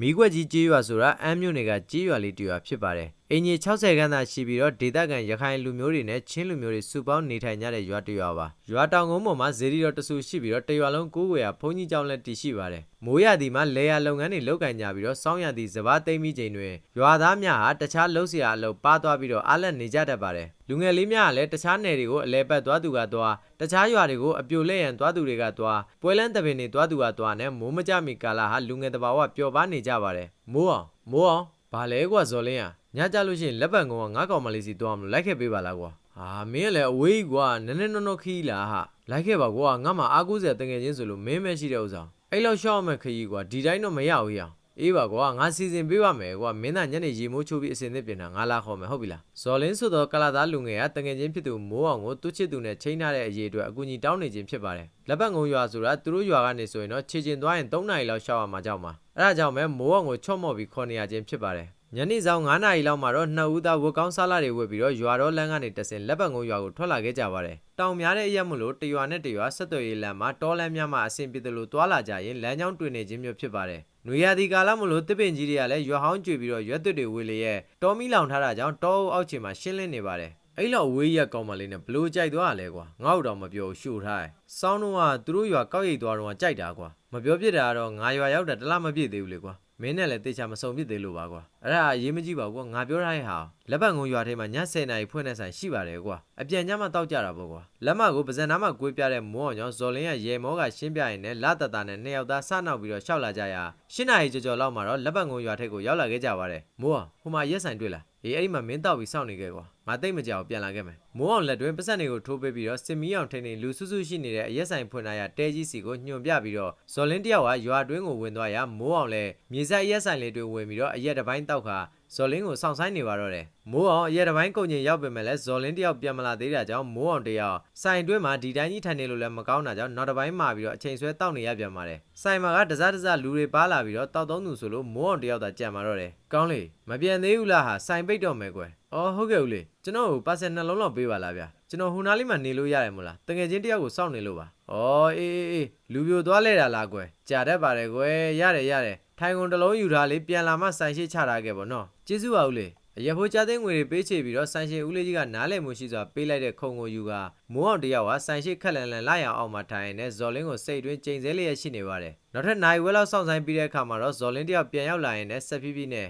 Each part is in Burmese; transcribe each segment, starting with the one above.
မီးခွက်ကြီးကြေးရွာဆိုတာအမ်းမြို့နယ်ကကြေးရွာလေးတစ်ရွာဖြစ်ပါတယ်အင်ကြီး60ခန်းသာရှိပြီးတော့ဒေသခံရခိုင်လူမျိုးတွေနဲ့ချင်းလူမျိုးတွေစုပေါင်းနေထိုင်ကြတဲ့ရွာတစ်ရွာပါရွာတောင်ကုန်းပေါ်မှာဇေဒီတော်တဆူရှိပြီးတော့တရွာလုံးကိုးကွယ်ရာဘုန်းကြီးကျောင်းလည်းတည်ရှိပါတယ်မိုးရသည်မှာလေယာလုပ်ငန်းတွေလုပ်ကင်ကြပြီးတော့စောင်းရသည်စဘာသိမ့်ပြီးချိန်တွင်ရွာသားများဟာတခြားလှုပ်ရှားအလုပ်ပါသွားပြီးတော့အားလက်နေကြတတ်ပါတယ်လူငယ်လေးများကလည်းတခြားနယ်တွေကိုအလဲပတ်သွားသူကသွားတခြားရွာတွေကိုအပြိုလဲရန်သွားသူတွေကသွားပွဲလန်းတပင်တွေသွားသူကသွားနဲ့မိုးမကြမီကာလာဟာလူငယ်တဘာဝပျော်ပါနေကြပါတယ်မိုးအောင်မိုးအောင်ဘာလဲကွာဇော်လင်းဟာ ညကြလို့ရှိရင်လက်ပံကုန်းကငါးကောင်မလေးစီသွားမလို့လိုက်ခဲ့ပေးပါလားကွာဟာမင်းကလည်းအဝေးကြီးကွာနည်းနည်းနော်နော်ခီးလာဟာလိုက်ခဲ့ပါကွာငါမှအားကိုးစရာတငယ်ချင်းဆိုလို့မင်းမရှိတဲ့ဥစ္စာအဲ့လောက်ရှောက်မဲ့ခရီးကွာဒီတိုင်းတော့မရဘူးရအောင်အေးပါကွာငါစီစဉ်ပေးပါမယ်ကွာမင်းသားညနေရေမိုးချိုးပြီးအစင်သစ်ပြင်တာငါလာခေါ်မယ်ဟုတ်ပြီလားဇော်လင်းဆိုတော့ကလာသားလူငယ်ကတငယ်ချင်းဖြစ်သူမိုးအောင်ကိုသူ့ချစ်သူနဲ့ချိန်ထားတဲ့အရေးအတွက်အကူအညီတောင်းနေခြင်းဖြစ်ပါတယ်လက်ပတ်ငုံရွာဆိုတာသူတို့ရွာကနေဆိုရင်တော့ခြေကျင်သွားရင်3နာရီလောက်ရှောက်ရမှာကြောက်မှာအဲ့ဒါကြောင့်ပဲမိုးအောင်ကိုချော့မော့ပြီးခေါ်နေရခြင်းဖြစ်ပါတယ်ညနေဆောင်9နာရီလောက်မှာတော့နှစ်ဦးသားဝတ်ကောင်းစားလာတွေဝတ်ပြီးတော့ရွာတော်လမ်းကနေတဆင်လက်ပတ်ငုံရွာကိုထွက်လာခဲ့ကြပါတယ်။တောင်များတဲ့အရက်မလို့တရွာနဲ့တရွာဆက်သွယ်ရေးလမ်းမှာတောလမ်းများမှာအဆင်ပြေတယ်လို့တွာလာကြရင်လမ်းကြောင်းတွင်နေခြင်းမျိုးဖြစ်ပါတယ်။နွေရာသီကာလမလို့တစ်ပင်ကြီးတွေကလည်းရွာဟောင်းကျွေပြီးတော့ရွက်သွတွေဝေလေရဲ့တောမီလောင်ထားတာကြောင့်တောအုပ်အောက်ခြေမှာရှင်းလင်းနေပါတယ်။အဲ့လောက်ဝေးရက်ကောင်းမလေးနဲ့ဘလို့ကြိုက်သွားရလဲကွာငါ့ဦးတော်မပြောရှူထားတယ်။စောင်းတော့ကသူတို့ရွာကောက်ရိတ်သွားတော့ကြိုက်တာကွာမပြောပြတာကတော့ငါရွာရောက်တာတလားမပြည့်သေးဘူးလေကွာ မင်းနဲ့လည်းတေချာမစုံပြစ်သေးလို့ပါကွာအဲ့ဒါအရေးမကြီးပါဘူးကွာငါပြောထားတဲ့ဟာလက်ပတ်ငုံရွာထဲမှာည7နာရီဖွင့်တဲ့ဆိုင်ရှိပါတယ်ကွာအပြန်ညမှတောက်ကြတာပေါ့ကွာလက်မကိုပါဇက်နားမှာကွေးပြတဲ့မောအောင်ကြောင့်ဇော်လင်းကရေမောကရှင်းပြရင်လည်းလာတတနဲ့နှစ်ယောက်သားစနောက်ပြီးတော့ရှောက်လာကြရာ7နာရီကျော်ကျော်လောက်မှာတော့လက်ပတ်ငုံရွာထက်ကိုရောက်လာခဲ့ကြပါတယ်မိုးအောင်ဟိုမှာရက်ဆိုင်တွေ့လား အေးအဲ့ဒီမှာမင်းတောက်ပြီးစောင့်နေခဲ့ကွာငါတိတ်မကြောက်ပြန်လာခဲ့မယ်မိုးအောင်လက်တွင်ပတ်စက်တွေကိုထိုးပေးပြီးတော့စစ်မီးအောင်ထိန်နေလူစုစုရှိနေတဲ့အရက်ဆိုင်ဖွင့်လာရတဲကြီးစီကိုညွှန်ပြပြီးတော့ဇော်လင်းတယောက်ကရွာတွင်းကိုဝင်သွားရမိုးအောင်လည်းမြေဆက်ရက်ဆိုင်လေးတွေဝင်ပြီးတော့အရက်တစ်ပိုင်းတောက်ခါ ဇော်လင်းကိုစောင့်ဆိုင်နေပါတော့တယ်မိုးအောင်အရက်တစ်ပိုင်းကုန်ကျင်ရောက်ပေမဲ့လည်းဇော်လင်းတယောက်ပြန်မလာသေးတာကြောင့်မိုးအောင်တယောက်ဆိုင်တွင်းမှာဒီတိုင်းကြီးထိုင်နေလို့လည်းမကောင်းတာကြောင့်နောက်တစ်ပိုင်းမှာပြီးတော့အချိန်ဆွဲတောက်နေရပြန်ပါတယ်ဆိုင်မှာကတစားတစားလူတွေပါလာပြီးတော့တောက်သုံးသူဆိုလို့မိုးအောင်တယောက်သာကြံပါတော့တယ်ကောင်းလေမပြန်သေးဘူးလားဟာဆိုင်ပိတ်တော့မယ်ကွယ်အော်ဟုတ်ကဲ့ဦးလေကျွန်တော်ကိုပါဆယ်နှလုံးလောက်ပေးပါလားဗျာကျွန်တော်ဟိုနားလေးမှာနေလို့ရတယ်မို့လားတကယ်ချင်းတယောက်ကိုစောင့်နေလို့ပါဩအေးအေးအေးလူပြိုသွားလဲတာလားကွယ်ကြာတတ်ပါတယ်ကွယ်ရတယ်ရတယ် ထိုင်ကုန်တစ်လုံးယူထားလေးပြန်လာမှဆိုင်ရှိချထားခဲ့ပေါ့နော်ကျေးဇူးပါဦးလေအရဖိုးကြသိန်းငွေတွေပေးချေပြီးတော့ဆိုင်ရှင်ဦးလေးကြီးကနားလည်မှုရှိစွာပေးလိုက်တဲ့ခုံကိုယူကမိုးအောင်တယောက်ဟာဆိုင်ရှိခက်လန်လန်လာရအောင်အောင်မှထိုင်နေဇော်လင်းကိုစိတ်တွင်းချိန်ဆဲလျက်ရှိနေပါတယ်နောက်ထပ်နိုင်ဝဲလောက်စောင့်ဆိုင်ပြီးတဲ့အခါမှာတော့ဇော်လင်းတယောက်ပြန်ရောက်လာရင်လည်းဆက်ဖြည်းဖြည်းနဲ့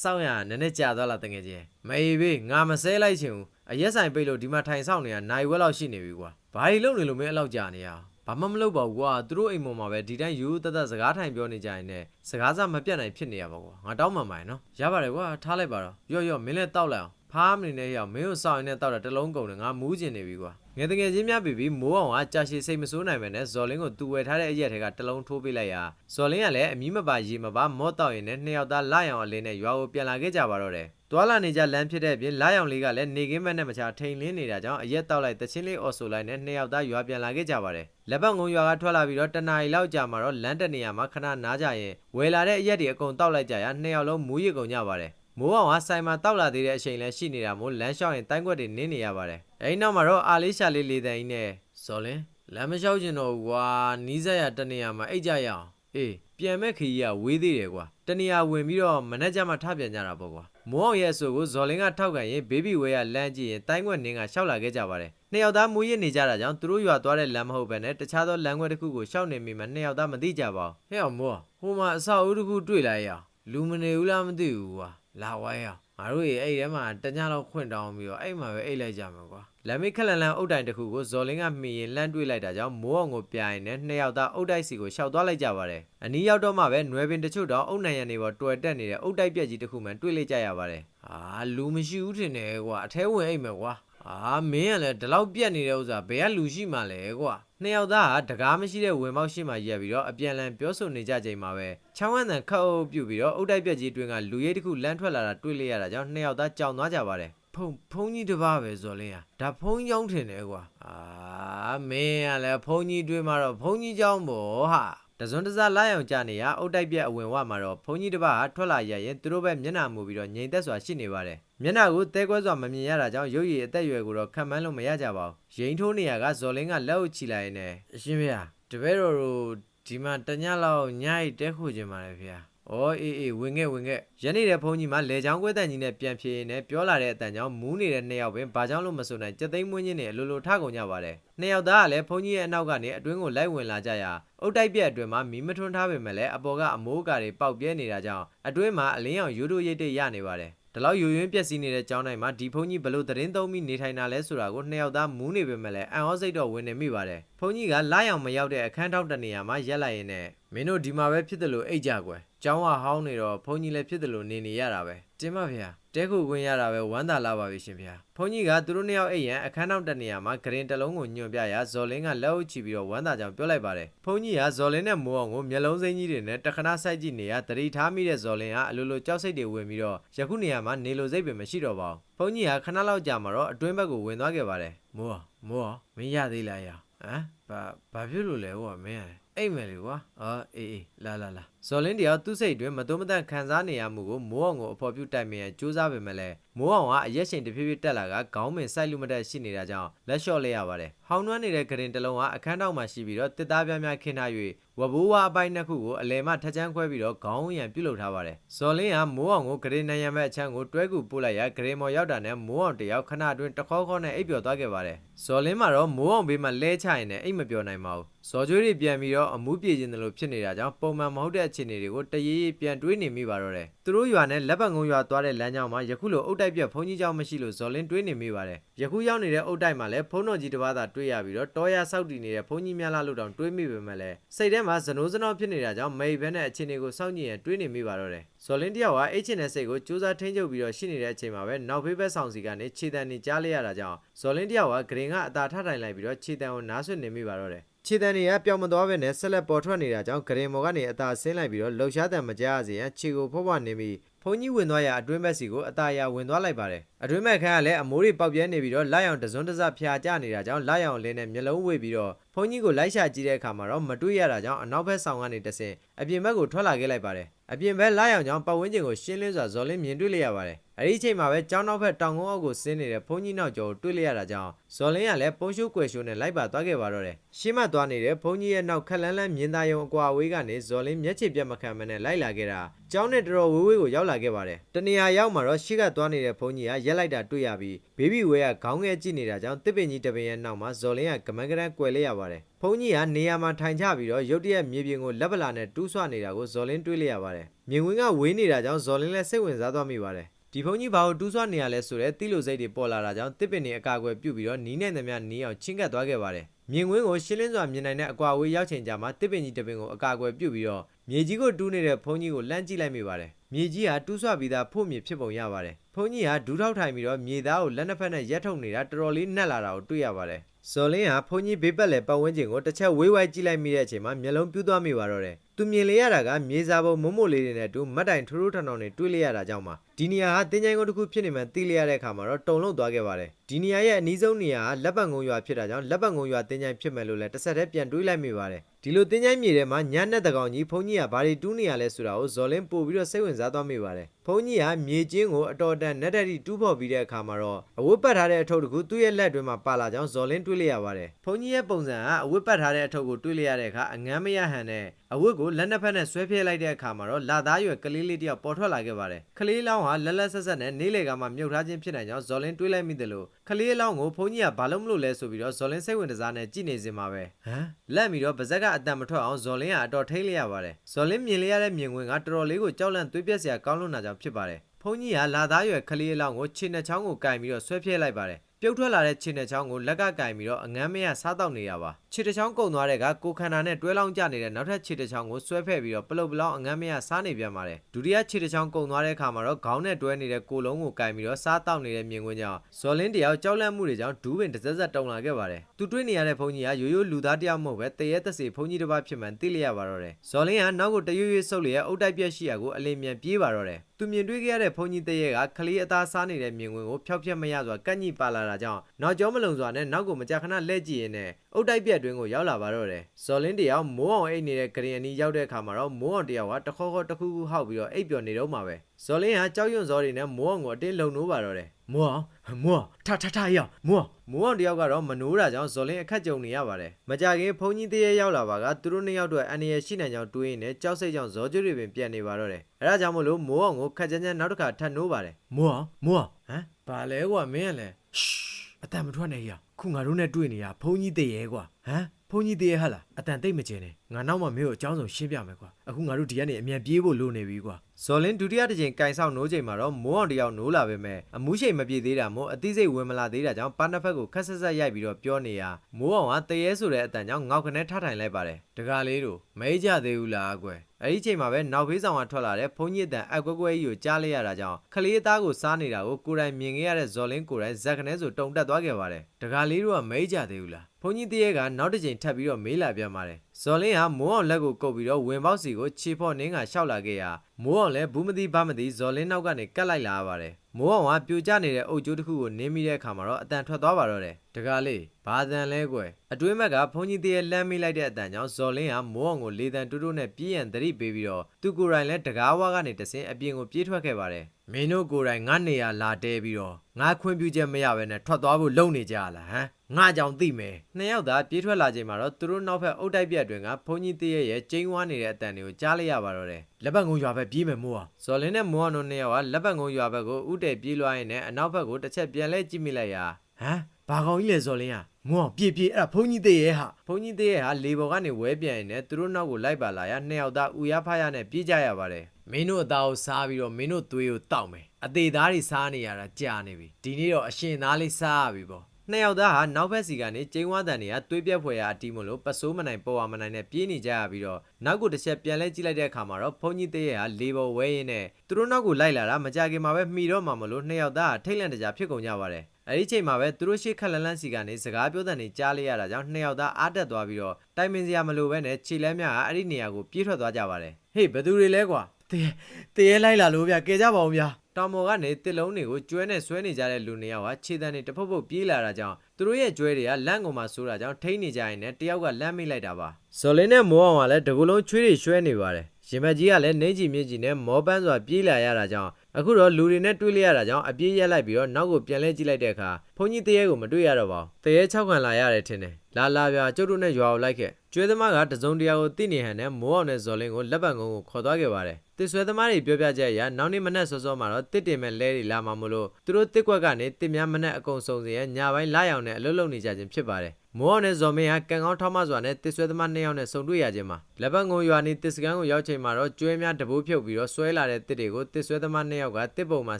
စောင့်ရနည်းနည်းကြာသွားလားတကယ်ချင်းမအေးဘေးငါမဆဲလိုက်ချင်ဘူးအရက်ဆိုင်ပိတ်လို့ဒီမှာထိုင်ဆောင်နေတာနိုင်ဝဲလောက်ရှိနေပြီကွာဘာကြီးလုံနေလို့မင်းအဲ့လောက်ကြာနေရ ဘာမှမလုပ်ပါဘူးကွာသူတို့အိမ်ပေါ်မှာပဲဒီတိုင်းယူတသက်စကားထိုင်ပြောနေကြရင်လည်းစကားစမပြတ်နိုင်ဖြစ်နေရပါကွာငါတောင်းမှန်ပါရဲ့နော်ရပါတယ်ကွာထားလိုက်ပါတော့ရော့ရော့မင်းလည်းတောက်လိုက်အောင်ဖားမနေနဲ့ရောက်မင်းကိုစောင့်ရင်လည်းတောက်တာတစ်လုံးကုန်တယ်ငါမူးကျင်နေပြီကွာငယ်တငယ်ချင်းများပြီပြီမိုးအောင်ကကြာရှည်စိတ်မဆိုးနိုင်မယ်နဲ့ဇော်လင်းကိုတူဝယ်ထားတဲ့အရက်ထဲကတစ်လုံးထိုးပေးလိုက်ရာဇော်လင်းကလည်းအမီးမပါရေမပါမော့တောက်ရင်လည်းနှစ်ယောက်သားလာရောင်အလင်းနဲ့ရွာကိုပြန်လာခဲ့ကြပါတော့တယ် တွာလာနေကြလမ်းဖြစ်တဲ့အပြင်လာရောင်လေးကလည်းနေကင်းမက်နဲ့မချထိန်လင်းနေတာကြောင့်အရက်တောက်လိုက်တချင်းလေးအော်ဆိုလိုက်နဲ့နှစ်ယောက်သားရွာပြန်လာခဲ့ကြပါတယ်လက်ပတ်ငုံရွာကထွက်လာပြီးတော့တနာရီလောက်ကြာမှာတော့လမ်းတက်နေရမှာခဏနားကြရင်ဝယ်လာတဲ့အရက်တွေအကုန်တောက်လိုက်ကြရနှစ်ယောက်လုံးမူးရကုန်ကြပါတယ်မိုးအောင်ကဆိုင်မှာတောက်လာသေးတဲ့အချိန်လည်းရှိနေတာမို့လမ်းလျှောက်ရင်တိုင်းခွက်တွေနင်းနေရပါတယ်အဲဒီနောက်မှာတော့အာလေးရှာလေးလေးတန်ကြီးနဲ့ဇော်လင်းလမ်းမလျှောက်ကျင်တော့ဘူးကွာနီးစက်ရတနေရာမှာအိတ်ကြရအောင်အေးပြန်မဲ့ခရီးကဝေးသေးတယ်ကွာတနေရာဝင်ပြီးတော့မနေ့ကျမှထပြန်ကြတာပေါ့ကွာ မိုးအောင်ရဲ့အဆိုကိုဇော်လင်းကထောက်ကန်ရင်ဘေဘီဝဲကလမ်းကြည့်ရင်တိုင်းခွက်နင်းကရှောက်လာခဲ့ကြပါတယ်နှစ်ယောက်သားမူးရစ်နေကြတာကြောင့်သူတို့ရွာသွားတဲ့လမ်းမဟုတ်ဘဲနဲ့တခြားသောလမ်းခွက်တစ်ခုကိုရှောက်နေမိမှနှစ်ယောက်သားမသိကြပါဘူးဟဲ့အောင်မိုးဟိုမှာအဆောက်အဦတစ်ခုတွေ့လိုက်ရအောင်လူမနေဘူးလားမသိဘူးကွာလာဝိုင်းအောင်ငါတို့ရေအဲ့ဒီထဲမှာတညလောက်ခွင့်တောင်းပြီးတော့အဲ့မှာပဲအိတ်လိုက်ကြမှာကွာ လမ်းမေးခက်လန်လန်အုတ်တိုင်တစ်ခုကိုဇော်လင်းကမှီရင်လန့်တွေးလိုက်တာကြောင့်မိုးအောင်ကိုပြိုင်နဲ့နှစ်ယောက်သားအုတ်တိုက်စီကိုရှောက်သွားလိုက်ကြပါတယ်အနီးရောက်တော့မှပဲနွယ်ပင်တချို့တော့အုတ်နိုင်ရံနေပေါ်တွယ်တက်နေတဲ့အုတ်တိုက်ပြက်ကြီးတစ်ခုမှတွေ့လိုက်ကြရပါတယ်အာလူမရှိဘူးထင်တယ်ကွာအထဲဝင်အိတ်မယ်ကွာအာမင်းကလည်းဒီလောက်ပြက်နေတဲ့ဥစ္စာဘယ်ကလူရှိမှလဲကွာနှစ်ယောက်သားကတကားမရှိတဲ့ဝင်ပေါက်ရှိမှရက်ပြီးတော့အပြန်လန်ပြောဆိုနေကြချိန်မှာပဲချောင်းဝမ်းတန်ခတ်အုပ်ပြုတ်ပြီးတော့အုတ်တိုက်ပြက်ကြီးတွင်ကလူရိတ်တစ်ခုလမ်းထွက်လာတာတွေ့လိုက်ရတာကြောင့်နှစ်ယောက်သားကြောင်သွားကြပါတယ် ဖုံဖုံကြီးတစ်ပါးပဲဇော်လင်းอ่ะဒါဖုံကြီးကြောင်းထင်တယ်ကွာအာမင်းကလည်းဖုံကြီးတွေးမှာတော့ဖုံကြီးကြောင်းပေါ့ဟာတစွန်းတစားလာရောက်ကြနေရအုတ်တိုက်ပြက်အဝင်ဝမှာတော့ဖုံကြီးတစ်ပါးကထွက်လာရရင်သူတို့ပဲမျက်နှာမူပြီးတော့ငြိမ်သက်စွာရှိနေပါတယ်မျက်နှာကိုတဲကွဲစွာမမြင်ရတာကြောင့်ရုပ်ရည်အသက်အရွယ်ကိုတော့ခံမှန်းလို့မရကြပါဘူးရိန်ထိုးနေရကဇော်လင်းကလက်အုပ်ချီလိုက်ရင်လည်းအရှင်ဖေဟာတပည့်တော်တို့ဒီမှာတညလောက်ညအိတ်တဲခုခြင်းပါလေဖေဟာ။ အော်အေးအေးဝင်ခဲ့ဝင်ခဲ့။ရနေတဲ့ဘုန်းကြီးမှလေချောင်းကွဲတန်ကြီးနဲ့ပြန်ဖြေရင်လည်းပြောလာတဲ့အတန်ကြောင့်မူးနေတဲ့နှစ်ယောက်ပင်ဘာကြောင့်လို့မဆိုနိုင်ကြက်သိမ်းမွင်းချင်းနဲ့အလိုလိုထကုန်ကြပါတယ်။နှစ်ယောက်သားကလည်းဘုန်းကြီးရဲ့အနောက်ကနေအတွင်းကိုလိုက်ဝင်လာကြရာအုတ်တိုက်ပြက်အတွင်းမှာမီးမထွန်းထားပေမဲ့လည်းအပေါ်ကအမိုးအကာတွေပေါက်ပြဲနေတာကြောင့်အတွင်းမှာအလင်းရောင်ရိုးရိုးရိပ်တိတ်ရနေပါတယ်။ဒီလောက်ယူရင်းပြက်စီးနေတဲ့ကျောင်းတိုင်းမှာဒီဘုန်းကြီးဘလို့သတင်းသုံးပြီးနေထိုင်တာလဲဆိုတာကိုနှစ်ယောက်သားမူးနေပေမဲ့လည်းအံ့ဩစိတ်တော့ဝင်နေမိပါတယ်။ဘုန်းကြီးကလာရောင်မရောက်တဲ့အခန်းထောက်တနေရာမှာရက်လိုက်ရင်းနဲ့မင်းတို့ဒီမှာပဲဖြစ်တယ်လို့အိတ်ကြကွယ်။ကျောင်းကဟောင်းနေတော့ဘုန်းကြီးလည်းဖြစ်တယ်လို့နေနေရတာပဲ။တင်ပါဗျာ။တဲခုဝင်ရတာပဲဝမ်းသာလာပါပြီရှင်ဗျာ။ဘုန်းကြီးကသူတို့နှစ်ယောက်အိတ်ရန်အခန်းထောက်တနေရာမှာဂရင်တစ်လုံးကိုညွှန်ပြရာဇော်လင်းကလက်အုပ်ချပြီးတော့ဝမ်းသာကြောင်ပြောလိုက်ပါတယ်။ဘုန်းကြီးကဇော်လင်းနဲ့မိုးအောင်ကိုမျက်လုံးစိမ်းကြီးတွေနဲ့တခဏစိုက်ကြည့်နေရတတိထားမိတဲ့ဇော်လင်းကအလိုလိုကြောက်စိတ်တွေဝင်ပြီးတော့ယခုနေရာမှာနေလိုစိတ်ပဲမရှိတော့ပါဘူး။ဘုန်းကြီးကခဏလောက်ကြာမှာတော့အတွင်းဘက်ကိုဝင်သွားခဲ့ပါတယ်။မိုးအောင်မိုးအောင်မင်းရသေးလားရ။ ဟမ်ဘာဘာဖြစ်လို့လဲဟိုကမင်းရတယ်အိမ်မယ်လေကွာအော်အေးအေးလာလာလာဇော်လင်းတယောက်သူ့စိတ်အတွင်းမတုံးမတန့်ခံစားနေရမှုကိုမိုးအောင်ကိုအဖော်ပြတိုင်ပင်ရစူးစမ်းပေမဲ့လည်းမိုးအောင်ကအရက်ရှင်တဖြည်းဖြည်းတက်လာကခေါင်းပင်စိုက်လူမတက်ရှိနေတာကြောင့်လက်လျှော့လိုက်ရပါတယ်ဟောင်းနှွမ်းနေတဲ့ဂရင်တစ်လုံးကအခန်းထောက်မှာရှိပြီးတော့တစ်သားပြားများခင်းထား၍ ဝဘိုးဝါအပိုင်းနှစ်ခုကိုအလဲမထက်ချမ်းခွဲပြီးတော့ခေါင်းရံပြုတ်လုပ်ထားပါတယ်ဇော်လင်းကမိုးအောင်ကိုဂရင်နံရံဘက်အချမ်းကိုတွဲကူပို့လိုက်ရဂရင်မော်ရောက်တာနဲ့မိုးအောင်တယောက်ခဏအတွင်းတခေါခေါနဲ့အိပ်ပျော်သွားခဲ့ပါတယ်ဇော်လင်းမှာတော့မိုးအောင်ဘေးမှာလဲချရင်လည်းအိပ်မပျော်နိုင်ပါဘူးဇော်ကျွေးတွေပြန်ပြီးတော့အမှုပြေခြင်းလို့ဖြစ်နေတာကြောင့်ပုံမှန်မဟုတ်တဲ့အခြေအနေတွေကိုတရေရေပြန်တွေးနေမိပါတော့တယ်သူတို့ရွာနဲ့လက်ပတ်ငုံရွာသွားတဲ့လမ်းကြောင်းမှာယခုလိုအုတ်တိုက်ပြက်ဘုန်းကြီးကျောင်းမရှိလို့ဇော်လင်းတွေးနေမိပါတယ်ယခုရောက်နေတဲ့အုတ်တိုက်မှာလည်းဘုန်းတော်ကြီးတစ်ပါးသာတွေးရပြီးတော့တောရဆောက်တည်နေတဲ့ဘုန်းကြီးများလားလို့တောင်တွေးမိပေမဲ့လည်းစိတ်ထဲမှာဇနိုးဇနောဖြစ်နေတာကြောင့်မေဘဲနဲ့အခြေအနေကိုစောင့်ကြည့်ရင်တွေးနေမိပါတော့တယ်ဇော်လင်းတယောက်ကအိတ်ချင်တဲ့စိတ်ကိုစူးစမ်းထိန်းချုပ်ပြီးတော့ရှိနေတဲ့အချိန်မှာပဲနောက်ဖေးဘက်ဆောင်စီကနေခြေတံနေကြားလိုက်ရတာကြောင့်ဇော်လင်းတယောက်ကဂရင်ကအသာထထိုင်လိုက်ပြီးတော့ခြေတံကိုနားဆွနေမိပါတော့တယ်ခြေတံတွေကပျောက်မသွားပဲနဲ့ဆက်လက်ပေါ်ထွက်နေတာကြောင့်ဂရင်မော်ကနေအသာဆင်းလိုက်ပြီးတော့လှုပ်ရှားတံမကြားရစေရန်ခြေကိုဖွားဖွားနေပြီးဖု န်ကြီးဝင်သွားရအတွင်းဘက်စီကိုအသာရဝင်သွားလိုက်ပါတယ်အတွင်းဘက်ခန်းကလည်းအမိုးတွေပေါက်ပြဲနေပြီးတော့လက်ရောင်တစွန်းတစဖျာကျနေတာကြောင့်လက်ရောင်လေးနဲ့မျက်လုံးဝေပြီးတော့ဖုန်ကြီးကိုလိုက်ရှာကြည့်တဲ့အခါမှာတော့မတွေ့ရတာကြောင့်အနောက်ဘက်ဆောင်ကနေတဆင်အပြင်ဘက်ကိုထွက်လာခဲ့လိုက်ပါတယ်အပြင်ဘက်လက်ရောင်ကြောင့်ပတ်ဝန်းကျင်ကိုရှင်းလင်းစွာဇော်လင်းမြင်တွေ့လိုက်ရပါတယ် အဲ့ဒီအချိန်မှာပဲကျောင်းနောက်ဘက်တောင်ကုန်းအောက်ကိုဆင်းနေတဲ့ဖုန်ကြီးနောက်ကျော်ကိုတွေ့လိုက်ရတာကြောင့်ဇော်လင်းကလည်းပုံရှိုးကွယ်ရှိုးနဲ့လိုက်ပါသွားခဲ့ပါတော့တယ်ရှင်းမသွားနေတဲ့ဖုန်ကြီးရဲ့နောက်ခက်လန်းလန်းမြင်သာယုံအကွာအဝေးကနေဇော်လင်းမျက်ခြေပြတ်မခံမနဲ့လိုက်လာခဲ့တာကျောင်းနဲ့တော်တော်ဝေးဝေးကိုရောက်လာခဲ့ပါတယ်တနေရာရောက်မှာတော့ရှေ့ကသွားနေတဲ့ဖုန်ကြီးကရက်လိုက်တာတွေ့ရပြီးဘေဘီဝဲကခေါင်းငယ်ကြည့်နေတာကြောင့်တစ်ပင်ကြီးတစ်ပင်ရဲ့နောက်မှာဇော်လင်းကကမန်းကရန်ကွယ်လိုက်ရပါတယ်ဖုန်ကြီးကနေရာမှာထိုင်ချပြီးတော့ရုတ်တရက်မြေပြင်ကိုလက်ပလာနဲ့တူးဆွနေတာကိုဇော်လင်းတွေ့လိုက်ရပါတယ်မြင်ကွင်းကဝေးနေတာကြောင့်ဇော်လင်းလည်းစိတ်ဝင်စားသွားမိပါတယ် ဒီဖုန်းကြီးဘာလို့တူးဆွနေရလဲဆိုတော့တိလိုစိတ်တွေပေါ်လာတာကြောင့်တစ်ပင်တွေအကာအကွယ်ပြုတ်ပြီးတော့နီးနဲ့သမျှနီးအောင်ချင်းကပ်သွားခဲ့ပါတယ်မြင်ကွင်းကိုရှင်းလင်းစွာမြင်နိုင်တဲ့အကွာအဝေးရောက်ချိန်ကြာမှတစ်ပင်ကြီးတစ်ပင်ကိုအကာအကွယ်ပြုတ်ပြီးတော့မြေကြီးကိုတူးနေတဲ့ဖုန်းကြီးကိုလှမ်းကြည့်လိုက်မိပါတယ်မြေကြီးဟာတူးဆွပြီးသားဖို့မြေဖြစ်ပုံရပါတယ်ဖုန်းကြီးဟာဒူးထောက်ထိုင်ပြီးတော့မြေသားကိုလက်နှစ်ဖက်နဲ့ရက်ထုတ်နေတာတော်တော်လေးနှက်လာတာကိုတွေ့ရပါတယ်ဇော်လင်းဟာဖုန်းကြီးဘေးပတ်လေပတ်ဝန်းကျင်ကိုတစ်ချက်ဝေးဝိုက်ကြည့်လိုက်မိတဲ့အချိန်မှာမျက်လုံးပြူးသွားမိပါတော့တယ် သူမြင်လေရတာကမြေစာပုံမုံမို့လေးတွေနဲ့အတူမတ်တိုင်ထူးထူးထောင်ထောင်တွေတွေ့လေရတာကြောင့်ပါဒီနေရာဟာတင်းချိုင်းကုန်းတစ်ခုဖြစ်နေမှသိလေရတဲ့အခါမှာတော့တုံလုံးသွားခဲ့ပါတယ်ဒီနေရာရဲ့အနီးဆုံးနေရာဟာလက်ပတ်ငုံရွာဖြစ်တာကြောင့်လက်ပတ်ငုံရွာတင်းချိုင်းဖြစ်မယ်လို့လည်းတစ်ဆက်တည်းပြန်တွေးလိုက်မိပါတယ်ဒီလိုတင်းချိုင်းမြေထဲမှာညနဲ့တကောင်ကြီးဖုန်းကြီးကဘာတွေတူးနေရလဲဆိုတာကိုဇော်လင်းပို့ပြီးတော့စိတ်ဝင်စားသွားမိပါတယ်ဖုန်းကြီးကမြေကျင်းကိုအတော်တန်နက်တက်တီတူးဖော်ပြီးတဲ့အခါမှာတော့အဝတ်ပတ်ထားတဲ့အထုပ်တစ်ခုသူ့ရဲ့လက်တွင်းမှာပါလာကြောင်းဇော်လင်းတွေးလိုက်ရပါတယ်ဖုန်းကြီးရဲ့ပုံစံကအဝတ်ပတ်ထားတဲ့အထုပ်ကိုတွေးလိုက်ရတဲ့အခါအငမ်းမရဟန်နဲ့အဝတ်ကိုလက်နှစ်ဖက်နဲ့ဆွဲဖြဲလိုက်တဲ့အခါမှာတော့လာသားရွယ်ကလေးလေးတယောက်ပေါ်ထွက်လာခဲ့ပါတယ်ကလေးလောင်းဟာလက်လက်ဆက်ဆက်နဲ့နေလေကမှမြုပ်ထားခြင်းဖြစ်နိုင်ကြောင်းဇော်လင်းတွေးလိုက်မိတယ်လို့ကလေးလောင်းကိုဖုန်းကြီးကဘာလို့မလို့လဲဆိုပြီးတော့ဇော်လင်းစိတ်ဝင်စားနဲ့ကြည့်နေစင်မှာပဲဟမ်လက်ပြီးတော့ဗဇက်ကအတန်မထွက်အောင်ဇော်လင်းကအတော်ထိတ်လိုက်ရပါတယ်ဇော်လင်းမြင်လိုက်ရတဲ့မြင်ကွင်းကတော်တော်လေးကိုကြောက်လန့်သွေးပြက်စရာကောင်းလွန်းတာကြောင့်ဖြစ်ပါတယ်ဖုန်းကြီးကလာသားရွယ်ကလေးလောင်းကိုခြေနှချောင်းကိုကင်ပြီးတော့ဆွဲဖြဲလိုက်ပါတယ် ပြုတ်ထွက်လာတဲ့ခြေနှချောင်းကိုလက်ကကင်ပြီးတော့အငမ်းမရစားတော့နေရပါခြေတစ်ချောင်းကုံသွားတဲ့ကကိုခန္ဓာနဲ့တွဲလောင်းကျနေတဲ့နောက်ထပ်ခြေတစ်ချောင်းကိုဆွဲဖဲ့ပြီးတော့ပလုတ်ပလောင်းအငမ်းမရစားနေပြန်ပါတယ်ဒုတိယခြေတစ်ချောင်းကုံသွားတဲ့အခါမှာတော့ခေါင်းနဲ့တွဲနေတဲ့ကိုလုံးကိုကင်ပြီးတော့စားတော့နေတဲ့မြင်ကွင်းကြောင့်ဇော်လင်းတယောက်ကြောက်လန့်မှုတွေကြောင့်ဒူးပင်တစ်စက်စက်တုံလာခဲ့ပါတယ်သူတွေးနေရတဲ့ဘုန်းကြီးကရိုးရိုးလူသားတယောက်မဟုတ်ပဲတရေသက်စီဘုန်းကြီးတစ်ပါးဖြစ်မှန်သိလျက်ပါတော့တယ်ဇော်လင်းကနောက်ကိုတရွရွဆုပ်လျက်အုတ်တိုက်ပြက်ရှိရာကိုအလင်းမြန်ပြေးပါတော့တယ်သူမြင်တွေ့ခဲ့ရတဲ့ဘုန်းကြီးတရေကခလေးအသားစားနေတဲ့မြင်ကွင်းကိုဖျောက်ဖျက်မရစွာကန့်ညိပါလာတာကြောင့်နောက်ကျောမလုံစွာနဲ့နောက်ကိုမကြာခဏလှည့်ကြည့်ရင်းနဲ့အုတ်တိုက်ပြက်တွင်ကိုရောက်လာပါတော့တယ်ဇော်လင်းတယောက်မိုးအောင်အိတ်နေတဲ့ဂရင်အနီးရောက်တဲ့အခါမှာတော့မိုးအောင်တယောက်ကတခေါခေါတစ်ခုခုဟောက်ပြီးတော့အိပ်ပျော်နေတော့မှာပဲဇော်လင်းဟာကြောက်ရွံ့ဇော်တွေနဲ့မိုးအောင်ကိုအတင်းလုံနိုးပါတော့တယ် မိုးအောင်မိုးအောင်ထထထရအောင်မိုးအောင်မိုးအောင်တယောက်ကတော့မနိုးတာကြောင့်ဇော်လင်းအခက်ကြုံနေရပါတယ်မကြခင်ဘုန်းကြီးတရေရောက်လာပါကသူတို့နှစ်ယောက်တော့အန်ရယ်ရှိနိုင်ကြောင်းတွေးရင်းနဲ့ကြောက်စိတ်ကြောင့်ဇော်ကျွတွေပင်ပြန်နေပါတော့တယ်အဲဒါကြောင့်မို့လို့မိုးအောင်ကိုခက်ချမ်းချမ်းနောက်တစ်ခါထပ်နိုးပါတယ်မိုးအောင်မိုးအောင်ဟမ်ဘာလဲကွာမင်းကလည်းရှးအတန်မထွက်နဲ့ရခုငါတို့နဲ့တွေ့နေရဘုန်းကြီးတရေကွာ ဟမ်ဘုန်းကြီးတရေဟာလားအတန်တိတ်မကျင်နဲ့ငါနောက်မှမင်းကိုအကြောင်းစုံရှင်းပြမယ်ကွာအခုငါတို့ဒီကနေအမြန်ပြေးဖို့လိုနေပြီကွာဇော်လင်းဒုတိယတစ်ချိန်ကင်ဆောင်နိုးချိန်မှာတော့မိုးအောင်တယောက်နိုးလာပဲမဲ့အမှုရှိန်မပြေသေးတာမို့အသိစိတ်ဝင်မလာသေးတာကြောင့်ပါနှစ်ဖက်ကိုခက်ဆက်ဆက်ရိုက်ပြီးတော့ပြောနေရမိုးအောင်ကတရေဆိုတဲ့အတန်ကြောင့်ငေါက်ခနဲထထိုင်လိုက်ပါတယ်တကားလေးတို့မဲကြသေးဘူးလားကွယ်အဲ့ဒီချိန်မှာပဲနောက်ဖေးဆောင်ကထွက်လာတဲ့ဘုန်းကြီးအတန်အကွက်ကွဲကြီးကိုကြားလိုက်ရတာကြောင့်ခလေးသားကိုစားနေတာကိုကိုယ်တိုင်မြင်ခဲ့ရတဲ့ဇော်လင်းကိုယ်တိုင်ဇက်ခနဲဆိုတုံတက်သွားခဲ့ပါတယ်တကားလေးတို့ကမဲကြသေးဘူးလားဘုန်းကြီးတရေကနောက်တစ်ချိန်ထပ်ပြီးတော့မေးလာပြန်ပါတယ်ဇော်လင်းကမိုးအောင်လက်ကိုကုပ်ပြီးတော့ဝင်ပေါက်စီကိုခြေဖော့နှင်းကရှောက်လာခဲ့ရမိုးအောင်လည်းဘူးမသိဘာမသိဇော်လင်းနောက်ကနေကတ်လိုက်လာရပါတယ်မိုးအောင်ကပြိုကျနေတဲ့အုပ်ကျိုးတစ်ခုကိုနင်းမိတဲ့အခါမှာတော့အတန်ထွက်သွားပါတော့တယ်တကားလေးဘာတန်လဲကွယ်အတွင်းဘက်ကဘုန်းကြီးတရေလမ်းမိလိုက်တဲ့အတန်ကြောင့်ဇော်လင်းကမိုးအောင်ကိုလေတန်တူးတူးနဲ့ပြေးရန်သတိပေးပြီးတော့သူကိုယ်တိုင်လည်းတကားဝါကနေတဆင်းအပြင်ကိုပြေးထွက်ခဲ့ပါတယ်မင်းတို့ကိုယ်တိုင်ငါနေရလာတဲပြီးတော့ငါခွင့်ပြုချက်မရဘဲနဲ့ထွက်သွားဖို့လုံနေကြလားဟမ် ငါကြောင့်သိမယ်နှစ်ယောက်သာပြေးထွက်လာချိန်မှာတော့သူတို့နောက်ဘက်အုတ်တိုက်ပြက်တွင်ကဘုန်းကြီးတရေရဲ့ကျင်းဝါနေတဲ့အတန်တွေကိုကြားလိုက်ရပါတော့တယ်လက်ပတ်ငုံရွာဘက်ပြေးမယ်မိုးအောင်ဇော်လင်းနဲ့မိုးအောင်တို့နှစ်ယောက်ကလက်ပတ်ငုံရွာဘက်ကိုဥတဲပြေးလွှားရင်းနဲ့အနောက်ဘက်ကိုတစ်ချက်ပြန်လဲကြည့်မိလိုက်ရာဟမ်ဘာကောင်ကြီးလဲဇော်လင်းကမိုးအောင်ပြေးပြေးအဲ့ဒါဘုန်းကြီးတရေဟာဘုန်းကြီးတရေဟာလေပေါ်ကနေဝဲပြန်ရင်လည်းသူတို့နောက်ကိုလိုက်ပါလာရနှစ်ယောက်သားဥရဖားရနဲ့ပြေးကြရပါတယ်မင်းတို့အသားကိုစားပြီးတော့မင်းတို့သွေးကိုတောက်မယ်အသေးသားတွေစားနေရတာကြာနေပြီဒီနေ့တော့အရှင်သားလေးစားရပြီပေါ့ နှစ်ယောက်သားဟာနောက်ဘက်စီကနေကျင်းဝါတန်တွေကတွေးပြက်ဖွယ်ရာအတီးမလို့ပစိုးမနိုင်ပေါ်ဝမနိုင်နဲ့ပြေးနေကြရပြီးတော့နောက်ကိုတစ်ချက်ပြန်လဲကြည့်လိုက်တဲ့အခါမှာတော့ဘုန်းကြီးတရေဟာလေပေါ်ဝဲရင်းနဲ့သူတို့နောက်ကိုလိုက်လာတာမကြခင်မှာပဲမှီတော့မှမလို့နှစ်ယောက်သားဟာထိတ်လန့်တကြားဖြစ်ကုန်ကြပါတယ်အဲ့ဒီချိန်မှာပဲသူတို့ရှေ့ခက်လန်းလန်းစီကနေစကားပြောတဲ့နေကြားလိုက်ရတာကြောင့်နှစ်ယောက်သားအားတက်သွားပြီးတော့တိုင်ပင်စရာမလိုပဲနဲ့ခြေလမ်းများဟာအဲ့ဒီနေရာကိုပြေးထွက်သွားကြပါတယ်ဟေးဘယ်သူတွေလဲကွာတရေတရေလိုက်လာလို့ဗျကဲကြပါဦးဗျာ တောင်ပေါ်ကနေတစ်လုံးတွေကိုကျွဲနဲ့ဆွဲနေကြတဲ့လူနှစ်ယောက်ကခြေတံတွေတဖုတ်ဖုတ်ပြေးလာတာကြောင့်သူတို့ရဲ့ကျွဲတွေကလန့်ကုန်မှဆိုးတာကြောင့်ထိန်းနေကြရင်လည်းတယောက်ကလန့်မိလိုက်တာပါဇော်လင်းနဲ့မိုးအောင်ကလည်းတကူလုံးချွေးတွေရွှဲနေပါတယ်ရင်မကြီးကလည်းနေကြီးမြင့်ကြီးနဲ့မောပန်းစွာပြေးလာရတာကြောင့်အခုတော့လူတွေနဲ့တွေ့လိုက်ရတာကြောင့်အပြေးရက်လိုက်ပြီးတော့နောက်ကိုပြန်လဲကြည့်လိုက်တဲ့အခါဘုန်းကြီးတရေကိုမတွေ့ရတော့ပါဘူးတရေ၆ခံလာရတယ်ထင်တယ်လာလာပြကျုပ်တို့နဲ့ရွာကိုလိုက်ခဲ့ကျွဲသမားကတစုံတရာကိုတိနေဟန်နဲ့မိုးအောင်နဲ့ဇော်လင်းကိုလက်ပတ်ငုံကိုခေါ်သွားခဲ့ပါတယ်တစ်ဆွဲသမားတွေပြောပြချက်အရနောက်နေ့မနက်စောစောမှာတော့တစ်တင်မဲ့လဲတွေလာမှာမလို့သူတို့တစ်ကွက်ကနေတစ်များမနက်အကုန်စုံစီရဲ့ညပိုင်းလာရောက်နဲ့အလုပ်လုပ်နေကြခြင်းဖြစ်ပါတယ်မိုးအောင်နဲ့ဇော်မင်းဟာကံကောင်းထောက်မစွာနဲ့တစ်ဆွဲသမားနှစ်ယောက်နဲ့ဆုံတွေ့ရခြင်းမှာလက်ပတ်ငုံရွာနေတစ်စကန်ကိုရောက်ချိန်မှာတော့ကျွဲများတဘိုးဖြုတ်ပြီးတော့ဆွဲလာတဲ့တစ်တွေကိုတစ်ဆွဲသမားနှစ်ယောက်ကတစ်ပုံမှာ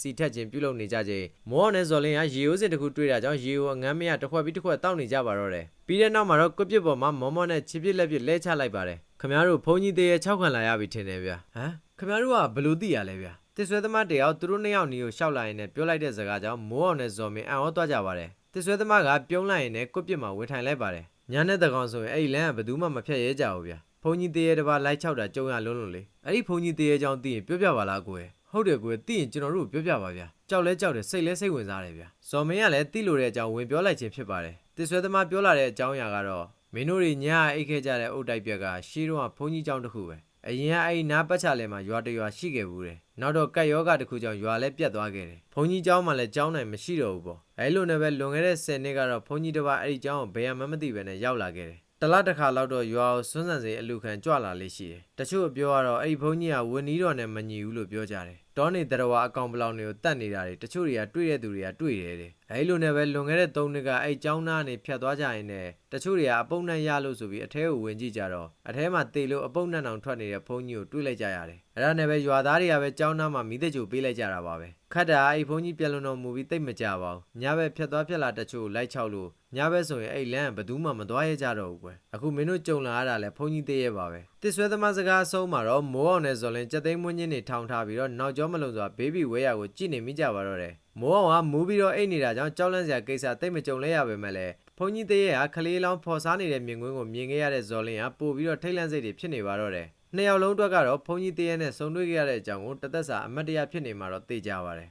စီထက်ခြင်းပြုလုပ်နေကြခြင်းမိုးအောင်နဲ့ဇော်လင်းဟာရေအိုးစင်တစ်ခုတွေ့တာကြောင့်ရေအိုးအငမ်းမရတစ်ခွက်ပြီးတစ်ခွက်တောက်နေကြပါတော့တယ်ပြီးတဲ့နောက်မှာတော့ကွပစ်ပေါ်မှာမော်မော်နဲ့ချစ်ပစ်လက်ပစ်လဲချလိုက်ပါတယ်ခမ ्या တို့ဘုန်းကြီးတရေ၆ခံလာရပြီထင်တယ်ဗျာဟမ်ခမ ्या တို့ကဘယ်လိုသိရလဲဗျာတစ်ဆွဲသမားတယောက်သူတို့နှစ်ယောက်နီကိုရှောက်လာရင်လည်းပြောလိုက်တဲ့စကားကြောင့်မိုးအောင်နဲ့ဇော်မင်းအံ့ဩသွားကြပါတယ်တစ်ဆွဲသမားကပြုံးလိုက်ရင်လည်းကွပစ်မှာဝင်ထိုင်လိုက်ပါတယ်ညာနဲ့တကောင်ဆိုရင်အဲ့ဒီလမ်းကဘယ်သူမှမဖြတ်ရဲကြဘူးဗျာဘုန်းကြီးတရေတစ်ပါးလိုက်ချောက်တာကြုံရလုံးလုံးလေအဲ့ဒီဘုန်းကြီးတရေကြောင့်သိရင်ပြောပြပါလားကိုယ် ဟုတ်တယ်ကိုယ်သိရင်ကျွန်တော်တို့ပြောပြပါဗျာကြောက်လဲကြောက်တယ်စိတ်လဲစိတ်ဝင်စားတယ်ဗျာဇော်မင်းကလည်းသိလို့တဲ့အကြောင်းဝင်ပြောလိုက်ခြင်းဖြစ်ပါတယ်တစ်ဆွဲသမားပြောလာတဲ့အကြောင်းအရာကတော့မင်းတို့တွေညအိတ်ခဲ့ကြတဲ့အုတ်တိုက်ပြက်ကရှီးတော့ကဘုန်းကြီးကျောင်းတစ်ခုပဲအရင်ကအဲ့ဒီနားပတ်ချလဲမှာရွာတရွာရှိခဲ့ဘူးတယ်နောက်တော့ကက်ယောဂတစ်ခုကြောင့်ရွာလဲပြတ်သွားခဲ့တယ်ဘုန်းကြီးကျောင်းမှာလည်းကျောင်းနိုင်မရှိတော့ဘူးပေါ့အဲ့လိုနဲ့ပဲလွန်ခဲ့တဲ့10နှစ်ကတော့ဘုန်းကြီးတစ်ပါးအဲ့ဒီကျောင်းကိုဘယ်မှမသိပဲနဲ့ရောက်လာခဲ့တယ် တလားတစ်ခါလောက်တော့ရွာကိုစွန်းဆန်စေအလူခံကြွလာလေးရှိတယ်တချို့ပြောကတော့အဲ့ဒီဘုန်းကြီးကဝင်းနီးတော်နဲ့မညီဘူးလို့ပြောကြတယ်တောနေတရဝအကောင်ပလောင်တွေကိုတတ်နေတာတွေတချို့တွေကတွေ့တဲ့သူတွေကတွေ့တယ်တဲ့အဲ့လိုနဲ့ပဲလွန်ခဲ့တဲ့3နှစ်ကအဲ့ကျောင်းသားနေဖြတ်သွားကြရင်လည်းတချို့တွေကအပုပ်နှံ့ရလို့ဆိုပြီးအထဲကိုဝင်ကြည့်ကြတော့အထဲမှာတေလို့အပုပ်နှံ့အောင်ထွက်နေတဲ့ဘုန်းကြီးကိုတွေ့လိုက်ကြရတယ်အဲ့ဒါနဲ့ပဲရွာသားတွေကပဲကျောင်းသားမှာမိသက်ကြိုပေးလိုက်ကြတာပါပဲခတ်တာအဲ့ဘုန်းကြီးပြန်လုံတော်မူပြီးတိတ်မကြပါဘူးညဘက်ဖြတ်သွားဖြတ်လာတချို့လိုက်ချောက်လို့ ညဘက်ဆိုရင်အဲ့လမ်းကဘယ်သူမှမသွားရကြတော့ဘူးကွယ်အခုမင်းတို့ကြုံလာရတာလဲဘုန်းကြီးတည်းရဲ့ပါပဲတစ်ဆွဲသမားစကားအဆုံးမှာတော့မိုးအောင်နဲ့ဇော်လင်စက်သိမ်းမွန်းချင်းတွေထောင်ထားပြီးတော့နောက်ကျောမလုံစွာဘေဘီဝဲရကိုကြည့်နေမိကြပါတော့တယ်မိုးအောင်ကမူးပြီးတော့အိတ်နေတာကြောင့်ကြောက်လန့်စရာကိစ္စတိတ်မကြုံလဲရပါပဲလေဘုန်းကြီးတည်းရဲ့ဟာခလေးလောင်းဖော်စားနေတဲ့မြင်ကွင်းကိုမြင်ခဲ့ရတဲ့ဇော်လင်ကပို့ပြီးတော့ထိတ်လန့်စိတ်တွေဖြစ်နေပါတော့တယ်နှစ်ယောက်လုံးအတွက်ကတော့ဘုန်းကြီးတည်းရဲ့နဲ့ဆုံတွေ့ခဲ့ရတဲ့အကြောင်းကိုတသက်စာအမတ်တရဖြစ်နေမှာတော့သိကြပါတယ်